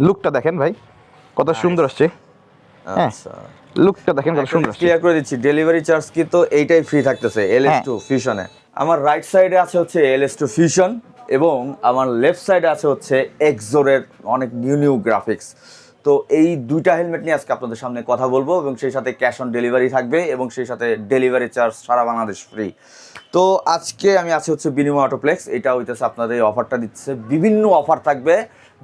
লুকটা দেখেন ভাই কত সুন্দর আসছে। হ্যাঁ। আচ্ছা। লুকটা দেখেন কত সুন্দর ক্লিয়ার করে দিচ্ছি ডেলিভারি চার্জ কিন্তু এইটাই ফ্রি থাকতেছে হ্যাঁ। টু ফিউশনে আমার রাইট সাইডে আছে হচ্ছে এলএস টু ফিউশন এবং আমার লেফট সাইডে আছে হচ্ছে এক্সোরের অনেক নিউ নিউ গ্রাফিক্স তো এই দুইটা হেলমেট নিয়ে আজকে আপনাদের সামনে কথা বলব এবং সেই সাথে ক্যাশ অন ডেলিভারি থাকবে এবং সেই সাথে ডেলিভারি চার্জ সারা বাংলাদেশ ফ্রি তো আজকে আমি আছি হচ্ছে বিনিময় অটোপ্লেক্স। এটা হইতেছে আপনাদের এই অফারটা দিচ্ছে। বিভিন্ন অফার থাকবে।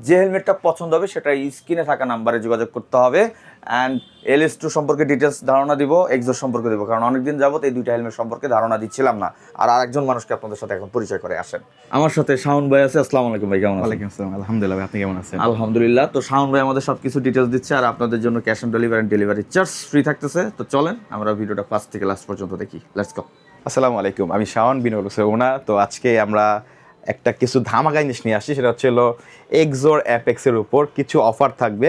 যে হেলমেটটা পছন্দ হবে সেটা স্ক্রিনে থাকা নাম্বারে যোগাযোগ করতে হবে। অ্যান্ড এল এস টু সম্পর্কে ডিটেলস ধারণা দিব এক্সোর সম্পর্কে দিব। কারণ অনেকদিন যাবত এই দুইটা হেলমেট সম্পর্কে ধারণা দিচ্ছিলাম না। আর আরেকজন মানুষকে আপনাদের সাথে এখন পরিচয় করে আসেন। আমার সাথে শাওন ভাই আছে। আসসালামু আলাইকুম ভাই কেমন আছেন? ওয়ালাইকুম আসসালাম। আলহামদুলিল্লাহ আপনি কেমন আছেন? আলহামদুলিল্লাহ। তো শাওন ভাই আমাদের সব কিছু ডিটেলস দিচ্ছে আর আপনাদের জন্য cash on delivery delivery charge free থাকতেছে। তো চলেন আমরা ভিডিওটা ফার্স্ট থেকে লাস্ট পর্যন্ত দেখি। লেটস গো আসসালামু আলাইকুম, আমি শাওন বিনোদ ওনা তো আজকে আমরা একটা কিছু ধামাকা জিনিস নিয়ে আসছি সেটা হচ্ছে হলো এক্সোর অ্যাপেক্সের উপর কিছু অফার থাকবে।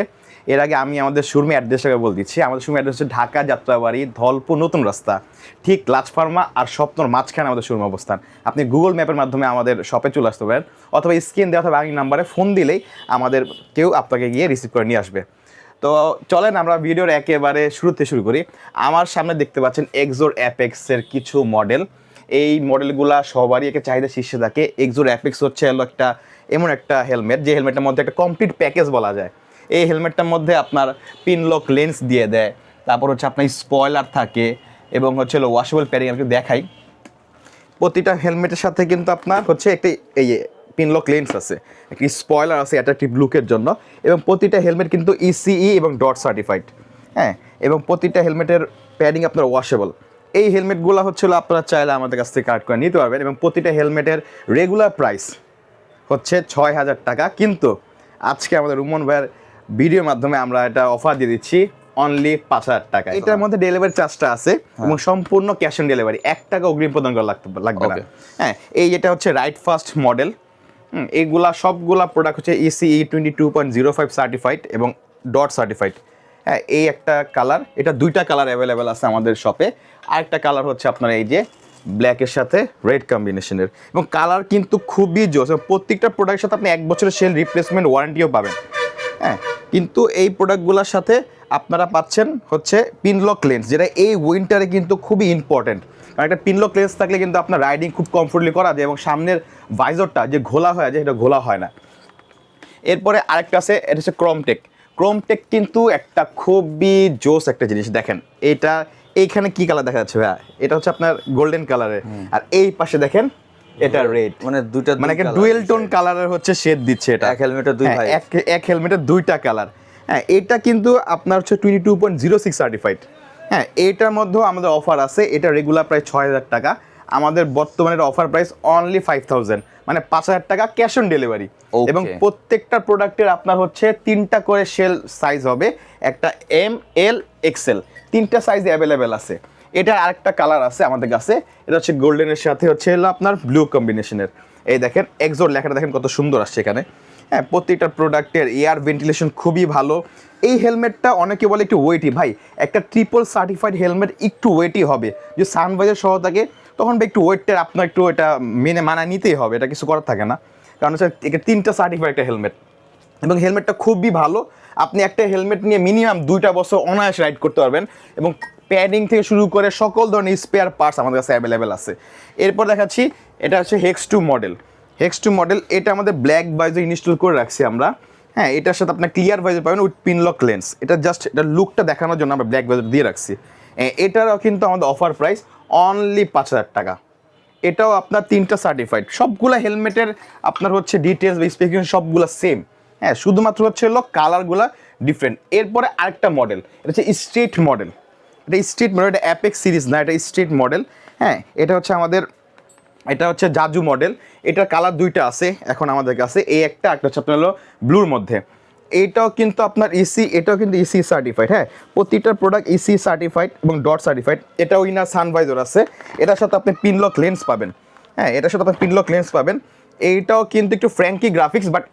এর আগে আমি আমাদের শোরুমে অ্যাড্রেসটাকে বলে দিচ্ছি। আমাদের শোরুমে অ্যাড্রেস হচ্ছে ঢাকা, যাত্রাবাড়ি, ধলপুর, নতুন রাস্তা। ঠিক লাচফার্মা আর স্বপ্নর মাঝখানে আমাদের শোরুম অবস্থান। আপনি গুগল ম্যাপের মাধ্যমে আমাদের শপে চলে আসতে পারেন, অথবা স্ক্রিন দেওয়া থাকবে এই নাম্বারে ফোন দিলেই আমাদের কেউ আপনাকে গিয়ে রিসিভ করে নিয়ে আসবে। তো চলেন আমরা ভিডিওর একেবারে শুরুতে শুরু করি। আমার সামনে দেখতে পাচ্ছেন এক্সোর অ্যাপেক্সের কিছু মডেল এই মডেলগুলা সবারই একটা চাহিদা শীর্ষে থাকে। এক্সোর অ্যাপেক্স হচ্ছে হলো একটা এমন একটা হেলমেট যে হেলমেটের মধ্যে একটা কমপ্লিট প্যাকেজ বলা যায়। এই হেলমেটটার মধ্যে আপনার পিনলক লেন্স দিয়ে দেয়। তারপর হচ্ছে আপনার স্পয়লার থাকে এবং হচ্ছে হলো ওয়াশেবল প্যারিং আমি দেখাই। প্রতিটা হেলমেটের সাথে কিন্তু আপনার হচ্ছে একটি এই পিনলক লেন্স আছে একটি স্পয়লার আছে অ্যাট্রাকটিভ লুকের জন্য এবং প্রতিটা হেলমেট কিন্তু ইসিই এবং ডট সার্টিফাইড হ্যাঁ এবং প্রতিটা হেলমেটের প্যাডিং আপনার ওয়াশেবল এই হেলমেটগুলো হচ্ছে হলো আপনারা চাইলে আমাদের কাছ থেকে কাট করে নিতে পারবেন এবং প্রতিটা হেলমেটের রেগুলার প্রাইস হচ্ছে ছয় হাজার টাকা। কিন্তু আজকে আমাদের রুমন ভাইয়ের ভিডিওর মাধ্যমে আমরা এটা অফার দিয়ে দিচ্ছি অনলি পাঁচ হাজার টাকা এটার মধ্যে ডেলিভারি চার্জটা আছে এবং সম্পূর্ণ ক্যাশ অন ডেলিভারি এক টাকা অগ্রিম প্রদান করা লাগতে লাগবে হ্যাঁ এই যেটা হচ্ছে রাইট ফার্স্ট মডেল এইগুলা সবগুলা প্রোডাক্ট হচ্ছে EC ECE twenty two point zero five certified এবং ডট সার্টিফাইড হ্যাঁ এই একটা কালার এটা দুইটা কালার অ্যাভেলেবেল আছে আমাদের শপে আরেকটা কালার হচ্ছে আপনার এই যে ব্ল্যাকের সাথে রেড কম্বিনেশনের এবং কালার কিন্তু খুবই জোস প্রত্যেকটা প্রোডাক্টের সাথে আপনি এক বছরের সেল রিপ্লেসমেন্ট ওয়ারেন্টিও পাবেন। হ্যাঁ কিন্তু এই প্রোডাক্টগুলোর সাথে আপনারা পাচ্ছেন হচ্ছে পিনলক লেন্স যেটা এই উইন্টারে কিন্তু খুবই ইম্পর্টেন্ট কারণ একটা পিনলক লেন্স থাকলে কিন্তু আপনার রাইডিং খুব কমফোর্টলি করা যায় এবং সামনের ভাইজরটা যে ঘোলা হয়ে যায় সেটা ঘোলা হয় না। এরপরে আরেকটা আছে এটা হচ্ছে ক্রমটেক ক্রমটেক কিন্তু একটা খুবই জোস একটা জিনিস দেখেন। এটা এইখানে কি কালার দেখা যাচ্ছে ভাইয়া? এটা হচ্ছে আপনার গোল্ডেন কালারের আর এই পাশে দেখেন এটা রেড মানে দুইটা মানে ডুয়েল টোন কালারের হচ্ছে শেড দিচ্ছে এটা। এক এর দুই হ্যাঁ, ভাই। এক হেলমেটের দুইটা কালার হ্যাঁ এটা কিন্তু আপনার হচ্ছে twenty two point zero six certified হ্যাঁ এটার মধ্যেও আমাদের অফার আছে। এটা রেগুলার প্রাইস ছয় হাজার টাকা। আমাদের বর্তমানের offer price only five thousand মানে পাঁচ হাজার টাকা ক্যাশ অন ডেলিভারি এবং প্রত্যেকটা প্রোডাক্টের আপনার হচ্ছে তিনটা করে সেল সাইজ হবে। একটা এম এল এক্সেল তিনটা সাইজ অ্যাভেলেবেল আছে। এটা আরেকটা কালার আছে আমাদের কাছে। এটা হচ্ছে গোল্ডেনের সাথে হচ্ছে হলো আপনার ব্লু কম্বিনেশনের এই দেখেন এক্সোর লেখাটা দেখেন কত সুন্দর আসছে এখানে। হ্যাঁ প্রত্যেকটা প্রোডাক্টের এয়ার ভেন্টিলেশন খুবই ভালো। এই হেলমেটটা অনেকে বলে একটু ওয়েটি ভাই, একটা ট্রিপল সার্টিফাইড হেলমেট একটু ওয়েটি হবে। যে সানভাইজার সহ থাকে, তখন একটু ওয়েটটা আপনার একটু এটা মেনে মানায় নিতেই হবে। এটা কিছু করার থাকে না। কারণ হচ্ছে তিনটা সার্টিফাইড একটা হেলমেট এবং হেলমেটটা খুবই ভালো। আপনি একটা হেলমেট নিয়ে মিনিমাম দুইটা বছর অনায়াসে রাইড করতে পারবেন এবং প্যাডিং থেকে শুরু করে সকল ধরনের স্পেয়ার পার্টস আমাদের কাছে অ্যাভেলেবেল আছে। এরপর দেখাচ্ছি এটা হচ্ছে Hex two model Hex two model এটা আমাদের ব্ল্যাক বাইজে ইনস্টল করে রাখছি আমরা। হ্যাঁ এটার সাথে আপনার ক্লিয়ার বাইজে পাবেন উইথ পিনলক লেন্স এটা জাস্ট এটা লুকটা দেখানোর জন্য আমরা ব্ল্যাক বাইজার দিয়ে রাখছি। এ, এটারও কিন্তু আমাদের অফার প্রাইস অনলি পাঁচ হাজার টাকা। এটাও আপনার তিনটা সার্টিফাইড সবগুলো হেলমেটের আপনার হচ্ছে ডিটেলস বা স্পেসিফিকেশন সবগুলো সেম হ্যাঁ শুধুমাত্র হচ্ছে হলো কালারগুলো ডিফারেন্ট এরপরে আরেকটা মডেল এটা হচ্ছে স্ট্রিট মডেল এটা স্ট্রিট মডেল এটা অ্যাপেক্স সিরিজ না, এটা স্ট্রিট মডেল হ্যাঁ এটা হচ্ছে আমাদের, এটা হচ্ছে জাজু মডেল এটার কালার দুইটা আছে, এখন আমাদের কাছে। এই একটা একটা হচ্ছে আপনার হলো ব্লুর মধ্যে। এইটাও কিন্তু আপনার ইসি এটাও কিন্তু ইসি সার্টিফাইড হ্যাঁ? প্রতিটা প্রোডাক্ট ইসি সার্টিফাইড এবং ডট সার্টিফাইড এটাও ইনার সানভাইজার আছে। এটার সাথে আপনি পিনলক লেন্স পাবেন। হ্যাঁ এটার সাথে আপনি পিনলক লেন্স পাবেন। এইটাও কিন্তু একটু ফ্র্যাঙ্কি গ্রাফিক্স বাট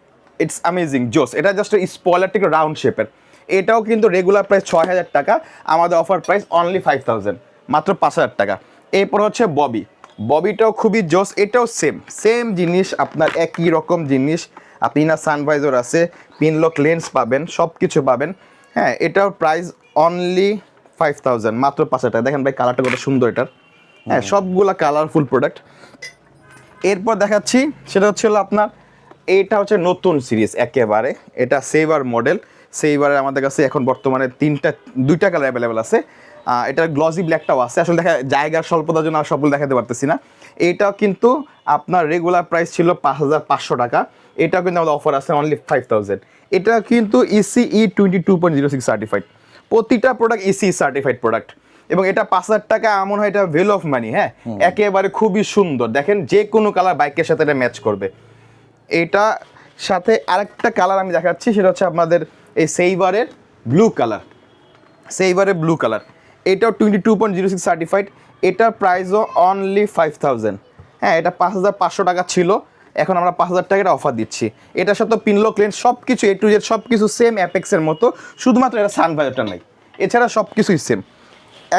ইটস অ্যামেজিং জোস এটা জাস্ট স্পয়লারটা একটু রাউন্ড শেপের এটাও কিন্তু রেগুলার প্রাইস ছয় হাজার টাকা আমাদের offer price only five thousand মাত্র পাঁচ হাজার টাকা। এরপর হচ্ছে ববি ববিটাও খুবই জোস এটাও সেম সেম জিনিস আপনার একই রকম জিনিস। আপনি না সানভাইজার আছে পিনলক লেন্স পাবেন সব কিছু পাবেন। হ্যাঁ এটার প্রাইস অনলি ফাইভ থাউজেন্ড মাত্র পাঁচ হাজার টাকা। দেখেন ভাই কালারটা কত সুন্দর এটার। হ্যাঁ সবগুলা কালারফুল প্রোডাক্ট এরপর দেখাচ্ছি সেটা হচ্ছে হলো আপনার এইটা হচ্ছে নতুন সিরিজ একেবারে। এটা সেভার মডেল সেইবারে আমাদের কাছে এখন বর্তমানে তিনটা দুইটা কালার অ্যাভেলেবেল আছে। এটা গ্লসি ব্ল্যাকটাও আছে। আসলে দেখা জায়গার স্বল্পতার জন্য আর সবগুলো দেখাতে পারতেছি না। এইটাও কিন্তু আপনার রেগুলার প্রাইস ছিল পাঁচ হাজার পাঁচশো টাকা। এটাও কিন্তু আমাদের অফার আছে অনলি ফাইভ থাউজেন্ড এটা কিন্তু ECE twenty two point zero six certified প্রতিটা প্রোডাক্ট ইসি সার্টিফাইড প্রোডাক্ট এবং এটা পাঁচ হাজার টাকা এমন হয় এটা ভ্যালু অফ মানি হ্যাঁ? একেবারে খুবই সুন্দর। দেখেন যে কোনো কালার বাইকের সাথে এটা ম্যাচ করবে। এটা সাথে আরেকটা কালার আমি দেখাচ্ছি, সেটা হচ্ছে আপনাদের এই সেইবারের ব্লু কালার সেইবারের ব্লু কালার এটাও twenty two point zero six certified এটার প্রাইসও অনলি ফাইভ থাউজেন্ড হ্যাঁ এটা পাঁচ হাজার পাঁচশো টাকা ছিল। এখন আমরা পাঁচ হাজার টাকার অফার দিচ্ছি। এটার সাথে পিনলো ক্লেন সব কিছু এ টু জেড সব কিছু সেম অ্যাপেক্সের মতো। শুধুমাত্র এটা সানভাইজারটা নাই। এছাড়া সব কিছুই সেম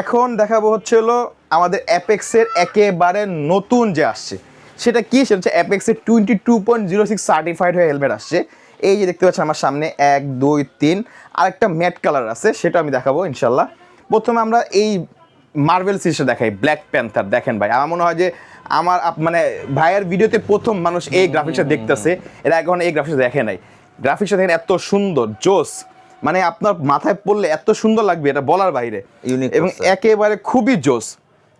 এখন দেখাবো হচ্ছে হলো আমাদের অ্যাপেক্সের একেবারে নতুন যে আসছে। সেটা কি? সেটা হচ্ছে অ্যাপেক্সের twenty two point zero six certified হয়ে হেলমেট আসছে। এই যে দেখতে পাচ্ছেন আমার সামনে এক দুই তিন আরেকটা ম্যাট কালার আছে সেটা আমি দেখাবো ইনশাল্লাহ প্রথমে আমরা এই মার্বেল সিরিজটা দেখাই ব্ল্যাক প্যান্থার দেখেন ভাই। আমার মনে হয় যে আমার মানে ভাইয়ের ভিডিওতে প্রথম মানুষ এই গ্রাফিক্সটা দেখতেছে। এরা এখন এই গ্রাফিক্সটা দেখে নাই। গ্রাফিক্সটা দেখেন এত সুন্দর জোস। মানে আপনার মাথায় পড়লে এত সুন্দর লাগবে এটা বলার বাইরে। এবং একেবারে খুবই জোস।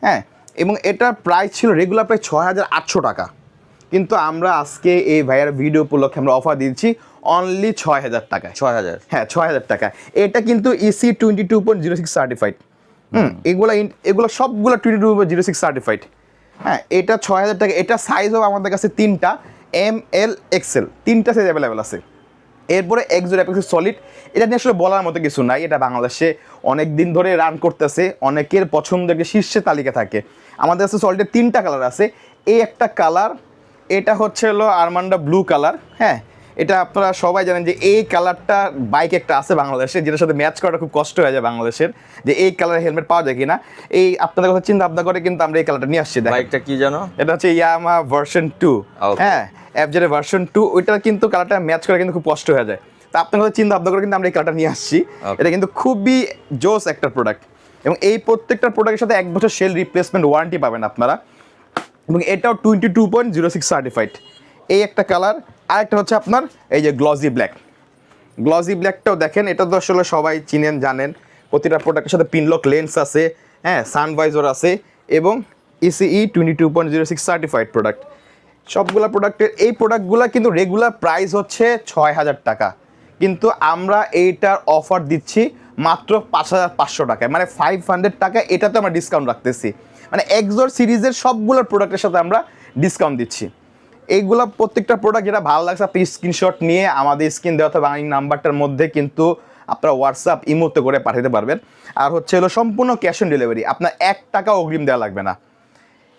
হ্যাঁ? এবং এটার প্রাইস ছিল রেগুলার প্রায় ছয় হাজার আটশো টাকা। কিন্তু আমরা আজকে এই ভাইয়ার ভিডিও উপলক্ষে আমরা অফার দিচ্ছি অনলি ছয় হাজার টাকায়। ছয় হাজার হ্যাঁ ছয় হাজার টাকা এটা কিন্তু E EC twenty two point zero six certified হুম এগুলো এগুলো সবগুলো twenty two point zero six certified হ্যাঁ এটা ছয় হাজার টাকা এটা সাইজ হবে আমাদের কাছে তিনটা এম এল এক্সেল তিনটা সাইজ অ্যাভেলেবেল আছে। এরপরে এক্সোর অ্যাপেক্স সলিড এটা নিয়ে আসলে বলার মতো কিছু নাই এটা বাংলাদেশে অনেক দিন ধরে রান করতেছে অনেকের পছন্দের শীর্ষে তালিকা থাকে। আমাদের কাছে সলিডের তিনটা কালার আছে। এই একটা কালার এটা হচ্ছে হলো আরমান্ডা ব্লু কালার হ্যাঁ? এটা আপনারা সবাই জানেন যে এই কালারটা বাইক একটা আছে বাংলাদেশে যেটার সাথে ম্যাচ করাটা খুব কষ্ট হয়ে যায় বাংলাদেশের যে এই কালারের হেলমেট পাওয়া যায় কিনা। এই আপনাদের কথা চিন্তা ভাবনা করে কিন্তু আমরা এই কালারটা নিয়ে আসছি বাইকটা কি জানো? এটা হচ্ছে ইয়ামা ভার্সন টু. হ্যাঁ? অ্যাপজের ভার্সন টু ওইটা কিন্তু কালারটা ম্যাচ করা কিন্তু খুব কষ্ট হয়ে যায়। তা আপনার কথা চিন্তা ভাবনা করে কিন্তু আমরা এই কালারটা নিয়ে আসছি। এটা কিন্তু খুবই জোস একটা প্রোডাক্ট এবং এই প্রত্যেকটা প্রোডাক্টের সাথে এক বছর সেল রিপ্লেসমেন্ট ওয়ারেন্টি পাবেন আপনারা। এবং এটাও twenty two point zero six certified এই একটা কালার আর একটা হচ্ছে আপনার এই যে গ্লসি ব্ল্যাক গ্লজি ব্ল্যাকটাও দেখেন, এটা তো আসলে সবাই চিনেন, জানেন। প্রতিটা প্রোডাক্টের সাথে পিনলক লেন্স আছে হ্যাঁ সানভাইজার আছে এবং ECE twenty two point zero six certified product সবগুলা প্রোডাক্টের এই প্রোডাক্টগুলো কিন্তু রেগুলার প্রাইস হচ্ছে ছয় হাজার টাকা। কিন্তু আমরা এইটার অফার দিচ্ছি মাত্র পাঁচ হাজার পাঁচশো টাকায় মানে ফাইভ হান্ড্রেড টাকা এটাতে আমরা ডিসকাউন্ট রাখতেছি। মানে এক্সোর সিরিজের সবগুলো প্রোডাক্টের সাথে আমরা ডিসকাউন্ট দিচ্ছি। এইগুলো প্রত্যেকটা প্রোডাক্ট যেটা ভালো লাগছে, আপনি স্ক্রিনশট নিয়ে আমাদের স্ক্রিন দেওয়া থাকবে এই নাম্বারটার মধ্যে কিন্তু আপনারা হোয়াটসঅ্যাপ ইমোতে করে পাঠাতে পারবেন। আর হচ্ছে হলো সম্পূর্ণ ক্যাশ অন ডেলিভারি আপনার এক টাকা অগ্রিম দেওয়া লাগবে না।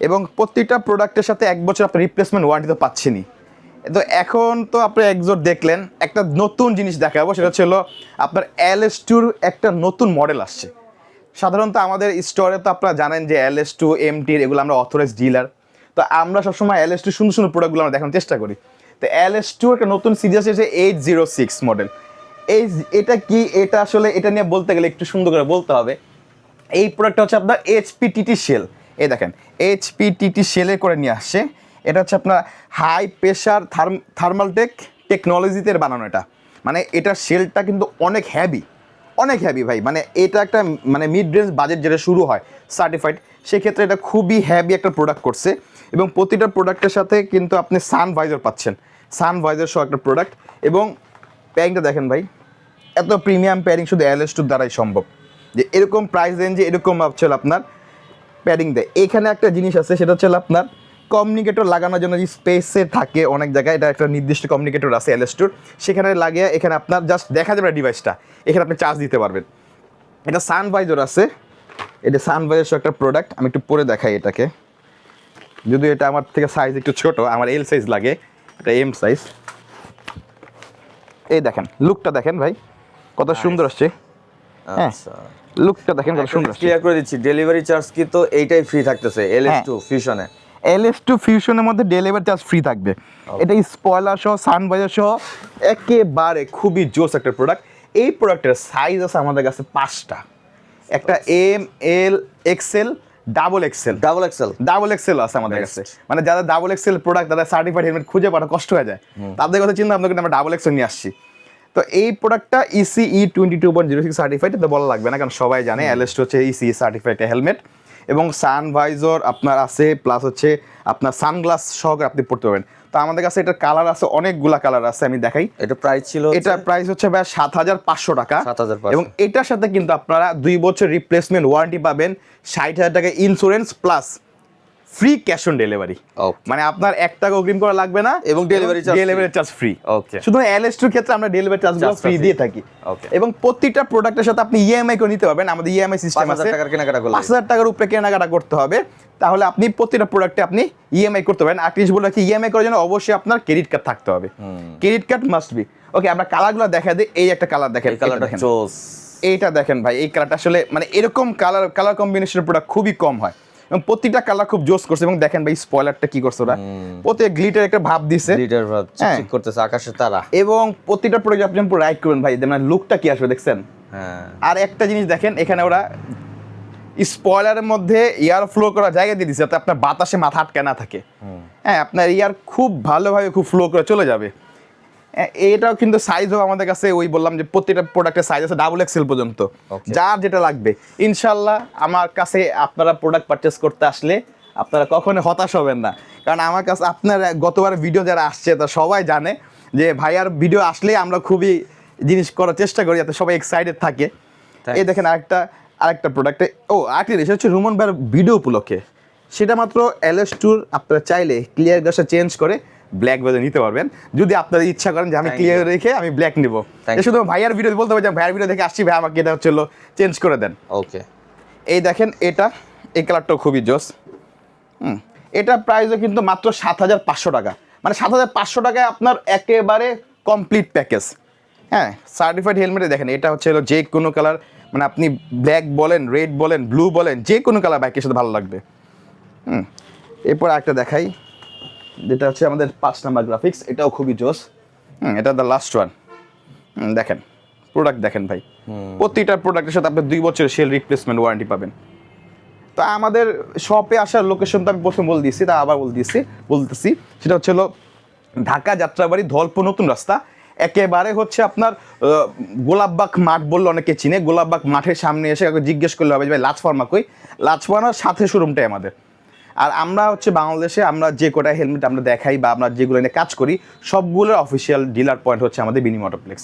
এবং প্রত্যেকটা প্রোডাক্টের সাথে এক বছর আপনি রিপ্লেসমেন্ট ওয়ারেন্টি তো পাচ্ছেনই। তো এখন তো আপনি একজোট দেখলেন, একটা নতুন জিনিস দেখাবো, সেটা হলো আপনার এল এস টুর একটা নতুন মডেল আসছে। সাধারণত আমাদের স্টোরে তো আপনারা জানেন যে এল এস টু এম টির এগুলো আমরা অথরাইজ ডিলার তো আমরা সবসময় এল এস টু সুন্দর সুন্দর প্রোডাক্টগুলো আমরা দেখানোর চেষ্টা করি। তো এল এস টু একটা নতুন সিরিজ আছে এইট জিরো সিক্স মডেল এই এটা কি, এটা আসলে এটা নিয়ে বলতে গেলে একটু সুন্দর করে বলতে হবে। এই প্রোডাক্টটা হচ্ছে আপনার এইচপি টিটি শেল এই দেখেন এইচপি টিটি শেলে করে নিয়ে আসছে। এটা হচ্ছে আপনার হাই প্রেশার থার্মালটেক টেকনোলজিতে বানানো এটা। মানে এটার সেলটা কিন্তু অনেক হ্যাভি অনেক হ্যাভি ভাই। মানে এটা একটা মানে মিড রেঞ্জ বাজেট যেটা শুরু হয় সার্টিফাইড সেক্ষেত্রে এটা খুবই হ্যাভি একটা প্রোডাক্ট করছে। এবং প্রতিটা প্রোডাক্টের সাথে কিন্তু আপনি সান ভাইজার পাচ্ছেন। সান ভাইজার সহ একটা প্রোডাক্ট এবং প্যারিংটা দেখেন ভাই, এত প্রিমিয়াম প্যারিং শুধু এলএস টুর দ্বারাই সম্ভব। যে এরকম প্রাইস রেঞ্জে এরকম হচ্ছে আপনার প্যারিং দেয় এখানে একটা জিনিস আছে, সেটা হচ্ছে আপনার কমিউনিকেটর লাগানোর জন্য যে স্পেসে থাকে অনেক জায়গায় এটা একটা নির্দিষ্ট কমিউনিকেটর আছে এলএস টুর সেখানে লাগিয়ে এখানে আপনার জাস্ট দেখা যাবে ডিভাইসটা এখানে আপনি চার্জ দিতে পারবেন। এটা সানভাইজার আছে। এটা সানভাইজার একটা প্রোডাক্ট আমি একটু পরে দেখাই এটাকে। যদিও এটা আমার থেকে সাইজ একটু ছোট আমার এল সাইজ লাগে এটা এম সাইজ এই দেখেন লুকটা দেখেন ভাই কত সুন্দর আসছে। হ্যাঁ। আচ্ছা। লুকটা দেখেন কত সুন্দর ক্লিয়ার করে দিচ্ছি ডেলিভারি চার্জ কি তো এইটাই ফ্রি থাকতেছে এল এস টু ফিউশনে এল এস টু ফিউশনের মধ্যে ডেলিভারি চার্জ ফ্রি থাকবে। এটা স্পয়লার সহ সানবাজার সহ একেবারে খুবই জোস একটা প্রোডাক্ট এই প্রোডাক্টের সাইজ আছে আমাদের কাছে পাঁচটা। একটা M L XL double XL double XL double XL আছে আমাদের কাছে। মানে যারা ডাবল এক্সেল প্রোডাক্ট তারা সার্টিফাইড হেলমেট খুঁজে পাওয়া কষ্ট হয়ে যায়। তাদের কথা চিন্তা করে আমরা ডাবল এক্সেল নিয়ে আসছি। তো এই প্রোডাক্টটা ECE twenty two point zero six certified তো বলা লাগবে না কারণ সবাই জানে অ্যালেস্ট হচ্ছে ইসিই সার্টিফাইড হেলমেট এবং সানভাইজর আপনার আছে প্লাস হচ্ছে আপনার সানগ্লাস সহকারে আপনি পড়তে পারবেন। তো আমাদের কাছে এটার কালার আছে অনেকগুলা কালার আছে আমি দেখাই। এটা প্রাইস ছিল এটা প্রাইস হচ্ছে ভাই সাত হাজার পাঁচশো টাকা। 7,500 এবং এটার সাথে কিন্তু আপনারা দুই বছর রিপ্লেসমেন্ট ওয়ারেন্টি পাবেন ষাট হাজার টাকা insurance plus free cash on delivery মানে আপনার এক টাকা অগ্রিম করা লাগবে না এবং delivery charge delivery charge free Okay. শুধু এলএসটির ক্ষেত্রে আমরা ডেলিভারি চার্জগুলো ফ্রি দিয়ে থাকি। Okay. এবং প্রত্যেকটা প্রোডাক্টের সাথে আপনি ইএমআই করে নিতে পারবেন। আমাদের ইএমআই সিস্টেম 5,000 আছে। টাকার কেনাকাটা করলে। পাঁচ হাজার টাকার উপরে কেনাকাটা করতে হবে। তাহলে আপনি প্রত্যেকটা প্রোডাক্টে আপনি ইএমআই করতে পারেন। আর কিছু বলে কি ইএমআই করার জন্য অবশ্যই আপনার ক্রেডিট কার্ড থাকতে হবে। Credit card must be okay আমরা কালারগুলো দেখা দিই। এই একটা কালার দেখেন কালারটা এটা দেখেন। চোস এইটা দেখেন ভাই এই কালারটা আসলে মানে এরকম কালার কালার কম্বিনেশনের প্রোডাক্ট খুবই কম হয়। এবং প্রত্যেকটা কালার খুব জোস করছে এবং দেখেন ভাই স্পয়লারটা কি করছে ওরা? প্রত্যেক গ্লিটার একটা ভাব দিছে। লিটার ভাব হ্যাঁ। চিকচিক করতেছে আকাশের তারা। এবং প্রতিটা প্রোডাক্ট আপনি পুরো রাইট করবেন ভাই মানে লুকটা কি আসবে দেখছেন? হ্যাঁ। আর একটা জিনিস দেখেন এখানে ওরা স্পয়লারের মধ্যে এয়ার ফ্লো করা জায়গা দিয়ে দিচ্ছে যাতে আপনার বাতাসে মাথা আটকে না থাকে। হ্যাঁ আপনার এয়ার খুব ভালোভাবে খুব ফ্লো করে চলে যাবে। এটাও কিন্তু সাইজও আমাদের কাছে ওই বললাম যে প্রত্যেকটা প্রোডাক্টের সাইজ আছে ডাবল এক্সেল পর্যন্ত. যার যেটা লাগবে। ইনশাল্লাহ আমার কাছে আপনারা প্রোডাক্ট পারচেস করতে আসলে আপনারা কখনো হতাশ হবেন না। কারণ আমার কাছে আপনার গতবার ভিডিও যারা আসছে তা সবাই জানে যে ভাইয়ার ভিডিও আসলে আমরা খুবই জিনিস করার চেষ্টা করি যাতে সবাই এক্সাইটেড থাকে। এই দেখেন আরেকটা আরেকটা প্রোডাক্টে ও আরেকটি জিনিস হচ্ছে রুমন ভাইয়ের ভিডিও উপলক্ষে। সেটা মাত্র এলএস টুর আপনারা চাইলে ক্লিয়ার গ্লাসটা চেঞ্জ করে ব্ল্যাক বাজে নিতে পারবেন। যদি আপনারা ইচ্ছা করেন যে আমি ক্লিয়ার রেখে আমি ব্ল্যাক নিব। শুধু ভাইয়ার ভিডিও বলতে যে ভাইয়ার ভিডিও দেখে আসছি ভাই আমাকে এটা হচ্ছে চেঞ্জ করে দেন। ওকে এই দেখেন এটা এই কালারটাও খুবই জোস। হুম এটা প্রাইসও কিন্তু মাত্র সাত হাজার পাঁচশো টাকা। মানে সাত হাজার পাঁচশো টাকায় আপনার একেবারে কমপ্লিট প্যাকেজ হ্যাঁ সার্টিফাইড হেলমেটে দেখেন এটা হচ্ছে হলো যে কোনো কালার মানে আপনি ব্ল্যাক বলেন রেড বলেন ব্লু বলেন যে কোনো কালার বাইকের সাথে ভালো লাগবে। হুম এরপর একটা দেখাই। যেটা হচ্ছে আমাদের পাঁচ নাম্বার গ্রাফিক্স এটাও খুবই জোস। হুম এটা দ্য লাস্ট ওয়ান দেখেন প্রোডাক্ট দেখেন ভাই। প্রতিটা প্রোডাক্টের সাথে আপনি দুই বছরের সেল রিপ্লেসমেন্ট ওয়ারেন্টি পাবেন। তো আমাদের শপে আসার লোকেশন তো আমি প্রথম বলে দিয়েছি তা আবার বলে দিয়েছি বলতেছি। সেটা হচ্ছে হলো ঢাকা যাত্রাবাড়ি ধলপুর নতুন রাস্তা। একেবারে হচ্ছে আপনার গোলাপবাগ মাঠ বললে অনেকে চিনে। গোলাপবাগ মাঠের সামনে এসে জিজ্ঞেস করলে হবে যে ভাই লাচফার্মা কই লাচফার্মার সাথে শোরুমটাই আমাদের। আর আমরা হচ্ছে বাংলাদেশে আমরা যে কটা হেলমেট আমরা দেখাই বা আমরা যেগুলো নিয়ে কাজ করি, সবগুলোর অফিসিয়াল ডিলার পয়েন্ট হচ্ছে আমাদের বিনি মোটরপ্লেক্স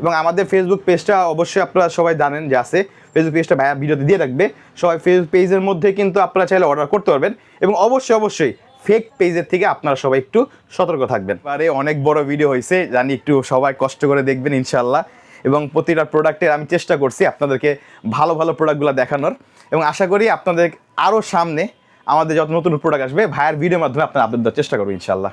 এবং আমাদের ফেসবুক পেজটা অবশ্যই আপনারা সবাই জানেন যে আছে। ফেসবুক পেজটা ভাইয়া ভিডিওতে দিয়ে রাখবে। সবাই ফেসবুক পেজের মধ্যে কিন্তু আপনারা চাইলে অর্ডার করতে পারবেন এবং অবশ্যই অবশ্যই ফেক পেজের থেকে আপনারা সবাই একটু সতর্ক থাকবেন। আরে অনেক বড় ভিডিও হয়েছে, জানি একটু সবাই কষ্ট করে দেখবেন ইনশাল্লাহ এবং প্রতিটা প্রোডাক্টের আমি চেষ্টা করছি আপনাদেরকে ভালো ভালো প্রোডাক্টগুলো দেখানোর। এবং আশা করি আপনাদের আরও সামনে আমাদের যত নতুন প্রোডাক্ট আসবে ভাইয়ের ভিডিওর মাধ্যমে আপনার আপডেট দেওয়ার চেষ্টা করব ইনশাল্লাহ